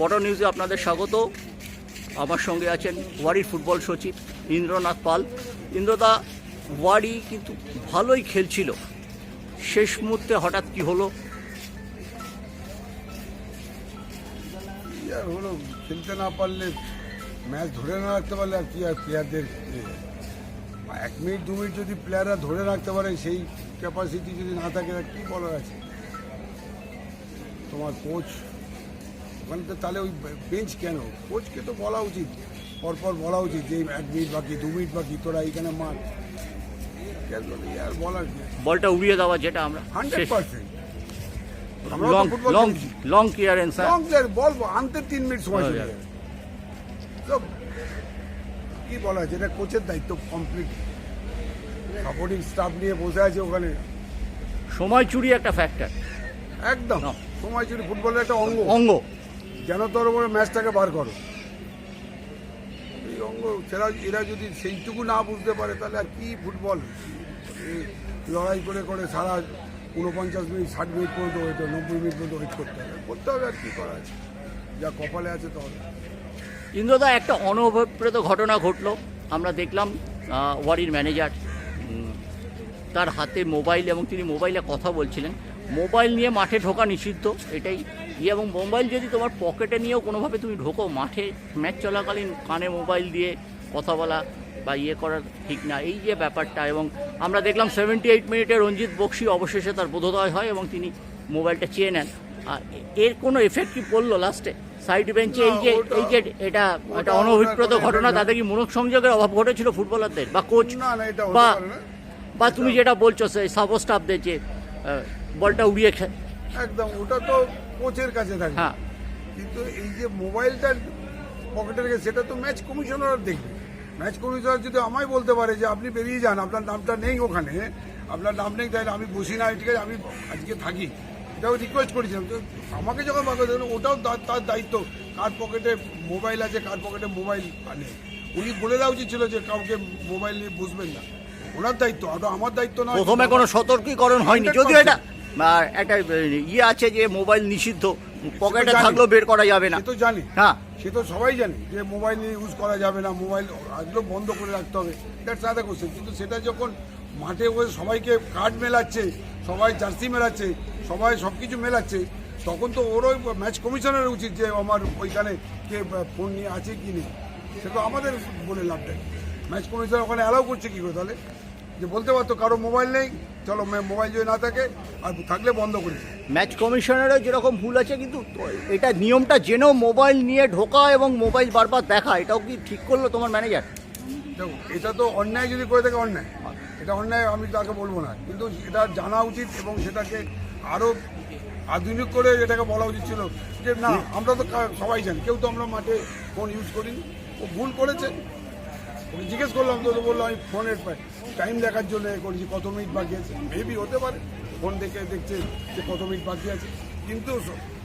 পটর নিউজে আপনাদের স্বাগত। আমার সঙ্গে আছেন ওয়ারির ফুটবল সচিব ইন্দ্রনাথ পাল। ইন্দ্রদা, ওয়ারি কিন্তু ভালোই খেলছিল। শেষ মুহূর্তে হঠাৎ কি হলো? হলো? খেলতে না পারলে, ম্যাচ ধরে না রাখতে পারলে আর কি আর প্লেয়ারদের এক মিনিট, দু মিনিট যদি প্লেয়াররা ধরে রাখতে পারে, সেই ক্যাপাসিটি যদি না থাকে কি বলার আছে? তোমার কোচ ওখানে তো তাহলে ওই বেঞ্চ কেন? কোচকে তো বলা উচিত। পরপর বলা উচিত যে এক মিনিট বাকি দু মিনিট বাকি তোরা এইখানে মার। আর বলার বলটা উড়িয়ে দেওয়া যেটা আমরা hundred percent. Long long long clearance long ball আনতে তিন মিনিট সময় চলে যাবে। যাবে। তো কি বলা এটা কোচের দায়িত্ব কমপ্লিট সাপোর্টিং স্টাফ নিয়ে বসে আছে ওখানে। সময় চুরি একটা ফ্যাক্টর একদম। সময় চুরি ফুটবলের একটা অঙ্গ। অঙ্গ। যেন তোর উপরে ম্যাচটাকে বার করো? অঙ্গ সেরা, এরা যদি সেইটুকু না বুঝতে পারে, তাহলে আর কি ফুটবল? লড়াই করে করে সারা উনপঞ্চাশ মিনিট, ষাট মিনিট পর্যন্ত ওয়েট নব্বই মিনিট পর্যন্ত ওয়েট করতে হবে। করতে হবে আর কি করা আছে? যা কপালে আছে তো ইন্দ্রদা, একটা অনভিপ্রেত ঘটনা ঘটলো। আমরা দেখলাম ওয়ারির ম্যানেজার তার হাতে মোবাইল এবং তিনি মোবাইলে কথা বলছিলেন। মোবাইল নিয়ে মাঠে ঢোকা নিষিদ্ধ, এটাই এবং মোবাইল যদি তোমার পকেটে নিয়েও কোনোভাবে তুমি ঢোকো মাঠে ম্যাচ চলাকালীন কানে মোবাইল দিয়ে কথা বলা বা ইয়ে করা ঠিক না। এই যে ব্যাপারটা এবং আমরা দেখলাম সেভেন্টি এইট মিনিটে রঞ্জিত বক্সি অবশেষে তার বোধোদয় হয় এবং তিনি মোবাইলটা চেয়ে নেন। আর এর কোনো এফেক্ট কি পড়ল লাস্টে সাইড বেঞ্চে এই যে এই যে এটা একটা অনভিপ্রেত ঘটনা তাদের কি মূলক সংযোগের অভাব ঘটেছিল ফুটবলারদের বা কোচ বা বা তুমি যেটা বলছো সেই সাবো স্টাফদের যে বলটা উড়িয়ে একদম ওটা তো কোচের কাছে থাকে হ্যাঁ। কিন্তু এই যে মোবাইলটা পকেটে রেখে সেটা তো ম্যাচ কমিশনার দেখবে। ম্যাচ কমিশনার যদি আমায় বলতে পারে যে আপনি বেরিয়ে যান আপনার নামটা নেই ওখানে আপনার নাম নেই তাই আমি বসি না ঠিক আছে আমি আজকে থাকি। এটাও রিকোয়েস্ট করেছিলাম। তো আমাকে যখন বাধা দেবেন ওটাও তার- তার দায়িত্ব। কার পকেটে মোবাইল আছে কার পকেটে মোবাইল নেই। উনি বলে দেওয়া উচিত ছিল যে কাউকে মোবাইল নিয়ে বসবেন না। ওনার দায়িত্ব আমার দায়িত্ব না প্রথমে কোনো সতর্কীকরণ হয়নি। যদিও এটা একটা ইয়ে আছে যে মোবাইল নিষিদ্ধ পকেটে। থাকলেও বের করা যাবে না। তো জানি। হ্যাঁ। সে তো সবাই জানে যে মোবাইল ইউজ করা যাবে না মোবাইল একদম বন্ধ করে রাখতে হবে। দ্যাটস আদার কোশ্চেন কিন্তু সেটা যখন মাঠে বসে সবাইকে কার্ড মেলাচ্ছে সবাই জার্সি মেলাচ্ছে সবাই সব কিছু মেলাচ্ছে তখন তো ওরও ম্যাচ কমিশনের উচিত যে আমার ওইখানে কে ফোন নিয়ে আছে কি নেই। সে তো আমাদের বলে লাভটা ম্যাচ কমিশনার ওখানে অ্যালাউ করছে কী করে তাহলে? যে বলতে পারতো কারও মোবাইল নেই চলো মোবাইল যদি না থাকে আর থাকলে বন্ধ করি ম্যাচ কমিশনারের যেরকম ভুল আছে কিন্তু এটা নিয়মটা জেনেও মোবাইল নিয়ে ঢোকা এবং মোবাইল বারবার দেখা এটাও কি ঠিক করল তোমার ম্যানেজার? দেখো এটা তো অন্যায় যদি করে থাকে অন্যায়। এটা অন্যায় আমি তাকে বলব না। কিন্তু এটা জানা উচিত এবং সেটাকে আরও আধুনিক করে এটাকে বলা উচিত ছিল যে না আমরা তো সবাই জানি কেউ তো আমরা মাঠে ফোন ইউজ করিনি। ও ভুল করেছে। ওকে জিজ্ঞেস করলাম তো বলল আমি ফোনের টাইম দেখার জন্য এ করেছি কত মিনিট বাকি আছে? মেবি হতে পারে। ফোন দেখে দেখছে যে কত মিনিট বাকি আছে। কিন্তু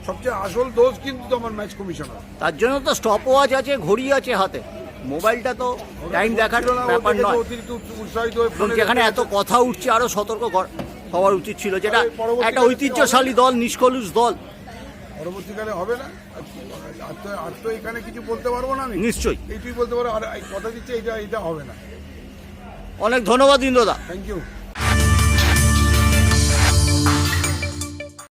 সবচেয়ে আসল দোষ কিন্তু তোমার ম্যাচ কমিশনার তার জন্য তো স্টপ ওয়াচ আছে ঘড়ি আছে হাতে। মোবাইলটা তো টাইম দেখার ব্যাপার নয়। অতিরিক্ত উৎসাহিত হয়ে যেখানে এত কথা উঠছে আরও সতর্ক কর- হওয়ার উচিত ছিল যেটা একটা ঐতিহ্যশালী দল নিষ্কলুষ দল। পরবর্তীকালে হবে না? আর তো আর তো এখানে কিছু বলতে পারব না আমি? নিশ্চয়ই। এইটুই বলতে পারব। আর এই কথা দিচ্ছে এটা এটা হবে না। অনেক ধন্যবাদ ইন্দ্রদা। Thank you